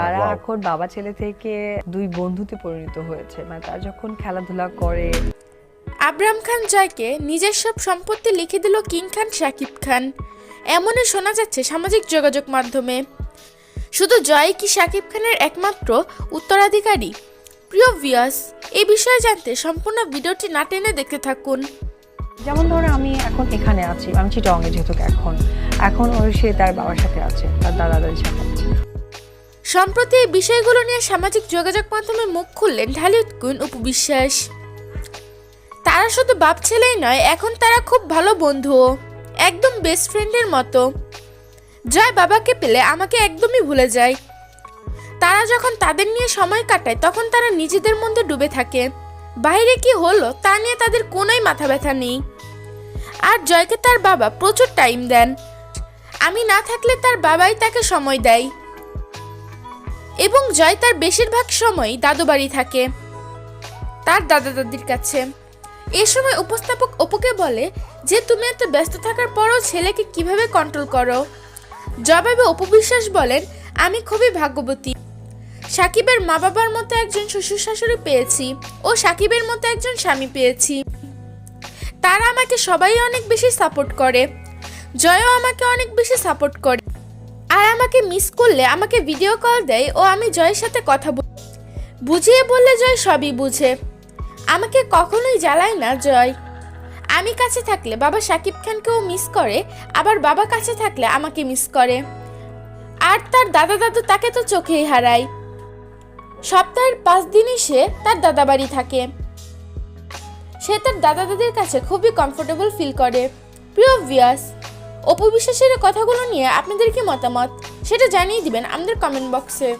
আর এখন বাবা ছেলে থেকে দুই বন্ধুতে পরিণত হয়েছে। মানে তারা যখন খেলাধুলা করে। আবরাম খান জয়কে নিজের সব সম্পত্তি লিখে দিল কিং খান শাকিব খান। এমনই শোনা যাচ্ছে সামাজিক যোগাযোগ মাধ্যমে। শুধু জয় কি শাকিব খানের একমাত্র উত্তরাধিকারী? প্রিয় ভিয়াস এই বিষয়ে জানতে সম্পূর্ণ ভিডিওটি না টেনে দেখতে থাকুন। যেমন ধরো আমি এখন এখানে আছি আমি চিটংয়ে যেহেতু এখন। এখন ওই সে তার বাবার সাথে আছে তার দাদা দাদির সাথে আছে। সম্প্রতি এই বিষয়গুলো নিয়ে সামাজিক যোগাযোগ মাধ্যমে মুখ খুললেন ঢালিউড কুইন উপবিশ্বাস তারা শুধু বাপ ছেলেই নয়, এখন তারা খুব ভালো বন্ধুও একদম বেস্ট ফ্রেন্ডের মতো। জয় বাবাকে পেলে আমাকে একদমই ভুলে যায়। তারা যখন তাদের নিয়ে সময় কাটায়, তখন তারা নিজেদের মধ্যে ডুবে থাকে। বাইরে কি হলো, তা নিয়ে তাদের কোনোই মাথা ব্যথা নেই। আর জয়কে তার বাবা প্রচুর টাইম দেন। আমি না থাকলে তার বাবাই তাকে সময় দেয়। এবং জয় তার বেশিরভাগ সময় দাদু বাড়ি থাকে। তার দাদা দাদির কাছে। এ সময় উপস্থাপক অপুকে বলে যে, তুমি এত ব্যস্ত থাকার পরও ছেলেকে কীভাবে কন্ট্রোল করো? জবাবে অপু বিশ্বাস বলেন, আমি খুবই ভাগ্যবতী। সাকিবের মা বাবার মতো একজন শ্বশুর শাশুড়ি পেয়েছি ও সাকিবের মতো একজন স্বামী পেয়েছি। তারা আমাকে সবাই অনেক বেশি সাপোর্ট করে। জয়ও আমাকে অনেক বেশি সাপোর্ট করে। আমাকে মিস করলে, আমাকে ভিডিও কল দেয়, ও আমি জয়ের সাথে কথা বুঝিয়ে বললে জয় সবই বুঝে। আমাকে কখনোই জ্বালায় না জয়। আমি কাছে থাকলে বাবা সাকিব খানকেও মিস করে, আবার বাবা কাছে থাকলে আমাকে মিস করে। আর তার দাদা দাদু তাকে তো চোখেই হারায়। সপ্তাহের পাঁচ দিনই সে তার দাদা বাড়ি থাকে। সে তার দাদা দাদির কাছে খুবই কমফোর্টেবল ফিল করে। প্রিয় ভিয়াস অপবিশ্বাসের কথাগুলো নিয়ে আপনাদের কি মতামত? সেটা জানিয়ে দিবেন আমাদের কমেন্ট বক্সে